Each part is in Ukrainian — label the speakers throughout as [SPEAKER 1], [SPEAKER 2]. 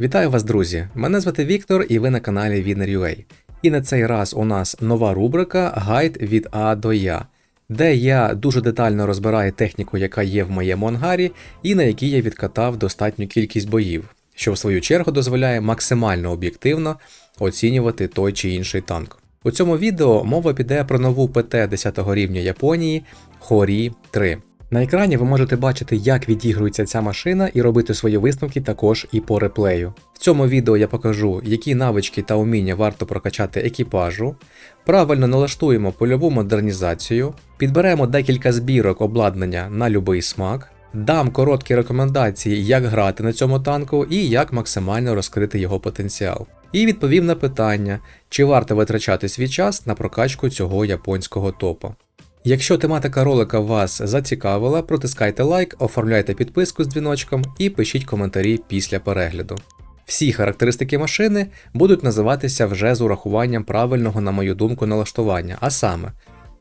[SPEAKER 1] Вітаю вас, друзі! Мене звати Віктор, і ви на каналі Winner.ua. І на цей раз у нас нова рубрика Гайд від А до Я, де я дуже детально розбираю техніку, яка є в моєму ангарі, і на якій я відкатав достатню кількість боїв, що в свою чергу дозволяє максимально об'єктивно оцінювати той чи інший танк. У цьому відео мова піде про нову ПТ 10 рівня Японії Хорі 3. На екрані ви можете бачити, як відігрується ця машина, і робити свої висновки також і по реплею. В цьому відео я покажу, які навички та уміння варто прокачати екіпажу, правильно налаштуємо польову модернізацію, підберемо декілька збірок обладнання на любий смак, дам короткі рекомендації, як грати на цьому танку і як максимально розкрити його потенціал. І відповім на питання, чи варто витрачати свій час на прокачку цього японського топу. Якщо тематика ролика вас зацікавила, протискайте лайк, оформляйте підписку з дзвіночком і пишіть коментарі після перегляду. Всі характеристики машини будуть називатися вже з урахуванням правильного, на мою думку, налаштування, а саме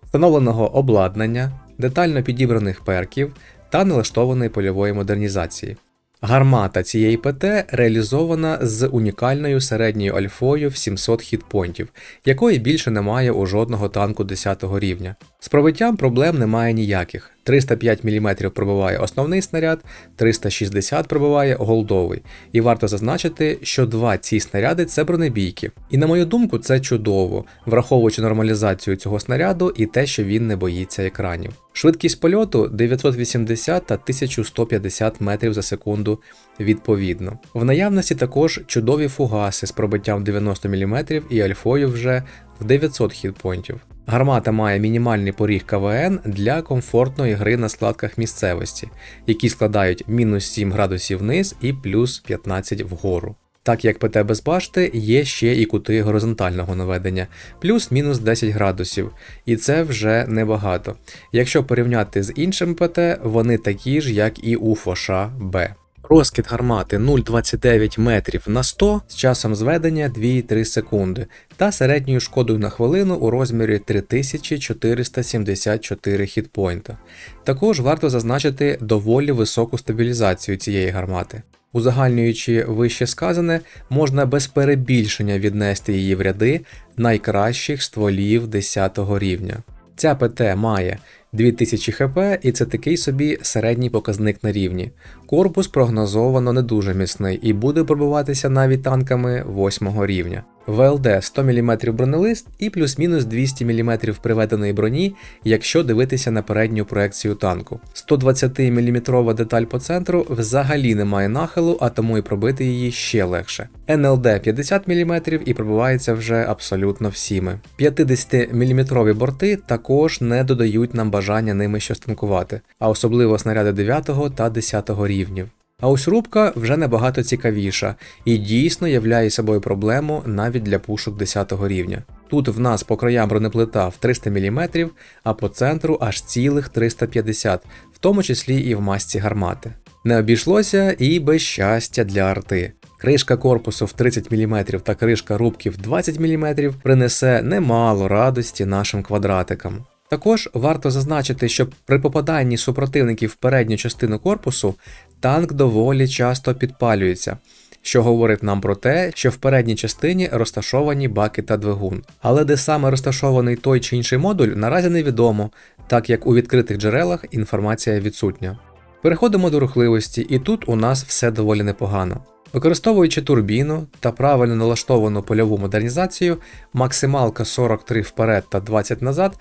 [SPEAKER 1] встановленого обладнання, детально підібраних перків та налаштованої польової модернізації. Гармата цієї ПТ реалізована з унікальною середньою альфою в 700 хітпойнтів, якої більше немає у жодного танку 10 рівня. З пробиттям проблем немає ніяких. 305 мм пробиває основний снаряд, 360 пробиває голдовий. І варто зазначити, що два ці снаряди це бронебійки. І на мою думку, це чудово, враховуючи нормалізацію цього снаряду і те, що він не боїться екранів. Швидкість польоту 980 та 1150 метрів за секунду відповідно. В наявності також чудові фугаси з пробиттям 90 мм і альфою вже в 900 хітпойнтів. Гармата має мінімальний поріг КВН для комфортної гри на складках місцевості, які складають мінус 7 градусів вниз і плюс 15 вгору. Так як ПТ без башти є ще і кути горизонтального наведення, плюс-мінус 10 градусів, і це вже небагато. Якщо порівняти з іншими ПТ, вони такі ж, як і у Фоша Б. Розкид гармати 0,29 метрів на 100 з часом зведення 2,3 секунди та середньою шкодою на хвилину у розмірі 3474 хітпойнта. Також варто зазначити доволі високу стабілізацію цієї гармати. Узагальнюючи вище сказане, можна без перебільшення віднести її в ряди найкращих стволів 10 рівня. Ця ПТ має 2000 хп, і це такий собі середній показник на рівні. Корпус прогнозовано не дуже міцний і буде пробиватися навіть танками 8 рівня. ВЛД 100 мм бронелист і плюс-мінус 200 мм приведеної броні, якщо дивитися на передню проекцію танку. 120 мм деталь по центру взагалі не має нахилу, а тому і пробити її ще легше. НЛД 50 мм і пробивається вже абсолютно всіми. 50 мм борти також не додають нам бажання ними щось танкувати, а особливо снаряди 9 та 10 рівнів. А ось рубка вже набагато цікавіша і дійсно являє собою проблему навіть для пушок 10 рівня. Тут в нас по краям бронеплита в 300 мм, а по центру аж цілих 350, в тому числі і в масці гармати. Не обійшлося і без щастя для арти. Кришка корпусу в 30 мм та кришка рубки в 20 мм принесе немало радості нашим квадратикам. Також варто зазначити, що при попаданні супротивників в передню частину корпусу танк доволі часто підпалюється, що говорить нам про те, що в передній частині розташовані баки та двигун. Але де саме розташований той чи інший модуль, наразі невідомо, так як у відкритих джерелах інформація відсутня. Переходимо до рухливості, і тут у нас все доволі непогано. Використовуючи турбіну та правильно налаштовану польову модернізацію, максималка 43 вперед та 20 назад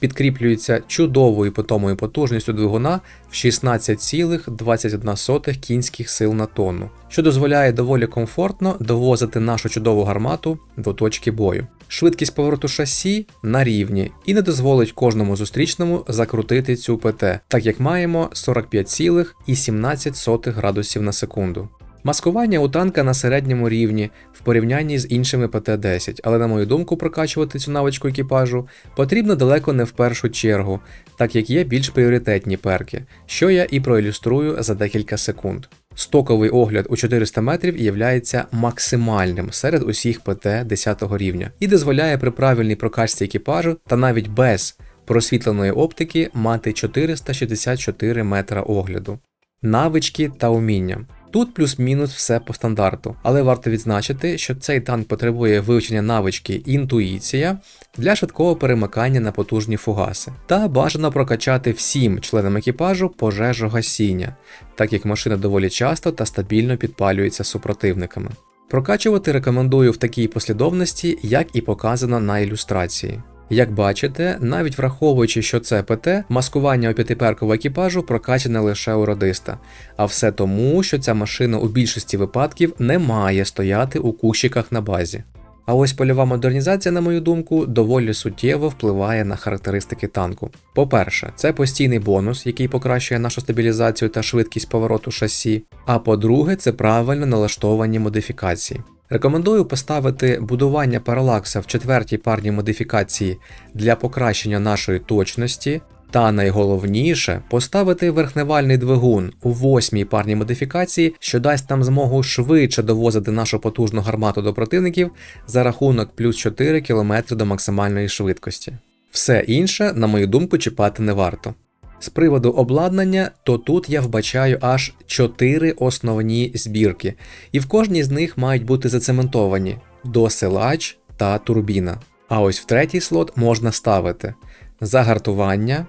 [SPEAKER 1] підкріплюється чудовою питомою потужністю двигуна в 16,21 кінських сил на тонну, що дозволяє доволі комфортно довозити нашу чудову гармату до точки бою. Швидкість повороту шасі на рівні і не дозволить кожному зустрічному закрутити цю ПТ, так як маємо 45,17 градусів на секунду. Маскування у танка на середньому рівні в порівнянні з іншими ПТ-10, але на мою думку, прокачувати цю навичку екіпажу потрібно далеко не в першу чергу, так як є більш пріоритетні перки, що я і проілюструю за декілька секунд. Стоковий огляд у 400 метрів є максимальним серед усіх ПТ 10 рівня і дозволяє при правильній прокачці екіпажу та навіть без просвітленої оптики мати 464 метра огляду. Навички та уміння. Тут плюс-мінус все по стандарту, але варто відзначити, що цей танк потребує вивчення навички інтуїція для швидкого перемикання на потужні фугаси, та бажано прокачати всім членам екіпажу пожежу гасіння, так як машина доволі часто та стабільно підпалюється супротивниками. Прокачувати рекомендую в такій послідовності, як і показано на ілюстрації. Як бачите, навіть враховуючи, що це ПТ, маскування у п'ятиперкового екіпажу прокачане лише у радиста, а все тому, що ця машина у більшості випадків не має стояти у кущиках на базі. А ось польова модернізація, на мою думку, доволі суттєво впливає на характеристики танку. По-перше, це постійний бонус, який покращує нашу стабілізацію та швидкість повороту шасі. А по-друге, це правильно налаштовані модифікації. Рекомендую поставити будування паралакса в четвертій парній модифікації для покращення нашої точності. Та найголовніше поставити верхневальний двигун у восьмій парній модифікації, що дасть нам змогу швидше довозити нашу потужну гармату до противників за рахунок плюс 4 км до максимальної швидкості. Все інше, на мою думку, чіпати не варто. З приводу обладнання, то тут я вбачаю аж 4 основні збірки, і в кожній з них мають бути зацементовані досилач та турбіна. А ось в третій слот можна ставити загартування,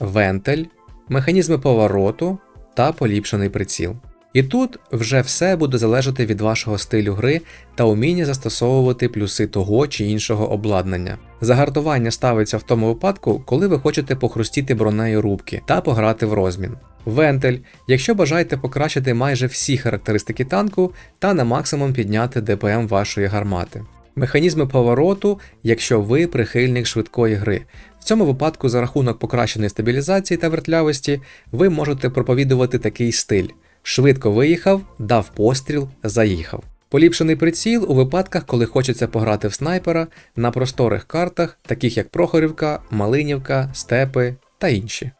[SPEAKER 1] вентиль, механізми повороту та поліпшений приціл. І тут вже все буде залежати від вашого стилю гри та уміння застосовувати плюси того чи іншого обладнання. Загартування ставиться в тому випадку, коли ви хочете похрустіти бронею рубки та пограти в розмін. Вентиль, якщо бажаєте покращити майже всі характеристики танку та на максимум підняти ДПМ вашої гармати. Механізми повороту, якщо ви прихильник швидкої гри. В цьому випадку, за рахунок покращеної стабілізації та вертлявості, ви можете проповідувати такий стиль: швидко виїхав, дав постріл, заїхав. Поліпшений приціл у випадках, коли хочеться пограти в снайпера на просторих картах, таких як Прохорівка, Малинівка, Степи та інші.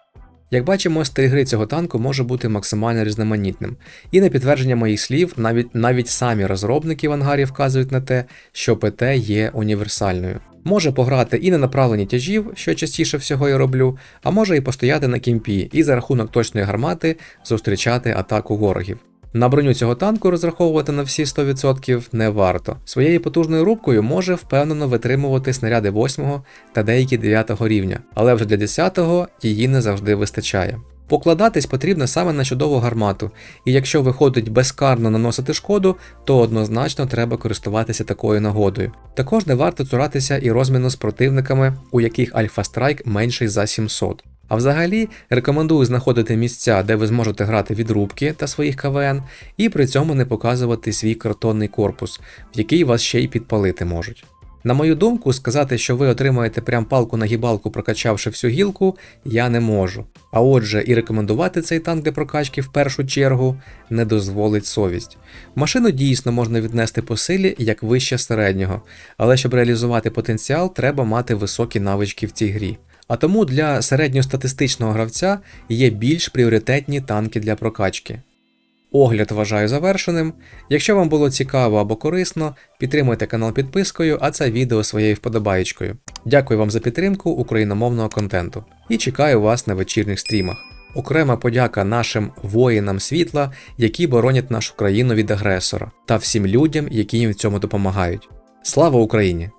[SPEAKER 1] Як бачимо, стиль гри цього танку може бути максимально різноманітним, і на підтвердження моїх слів, навіть навіть самі розробники в ангарі вказують на те, що ПТ є універсальною. Може пограти і на направленні тяжів, що частіше всього я роблю, а може і постояти на кімпі і за рахунок точної гармати зустрічати атаку ворогів. На броню цього танку розраховувати на всі 100% не варто. Своєю потужною рубкою може впевнено витримувати снаряди 8 та деякі 9 рівня, але вже для 10 її не завжди вистачає. Покладатись потрібно саме на чудову гармату, і якщо виходить безкарно наносити шкоду, то однозначно треба користуватися такою нагодою. Також не варто цуратися і розміну з противниками, у яких Альфа Страйк менший за 700. А взагалі рекомендую знаходити місця, де ви зможете грати від рубки та своїх КВН, і при цьому не показувати свій картонний корпус, в який вас ще й підпалити можуть. На мою думку, сказати, що ви отримаєте прям палку на гібалку, прокачавши всю гілку, я не можу. А отже, і рекомендувати цей танк для прокачки в першу чергу не дозволить совість. Машину дійсно можна віднести по силі як вище середнього, але щоб реалізувати потенціал, треба мати високі навички в цій грі. А тому для середньостатистичного гравця є більш пріоритетні танки для прокачки. Огляд вважаю завершеним. Якщо вам було цікаво або корисно, підтримуйте канал підпискою, а це відео своєю вподобаєчкою. Дякую вам за підтримку україномовного контенту і чекаю вас на вечірніх стрімах. Окрема подяка нашим воїнам світла, які боронять нашу країну від агресора, та всім людям, які їм в цьому допомагають. Слава Україні!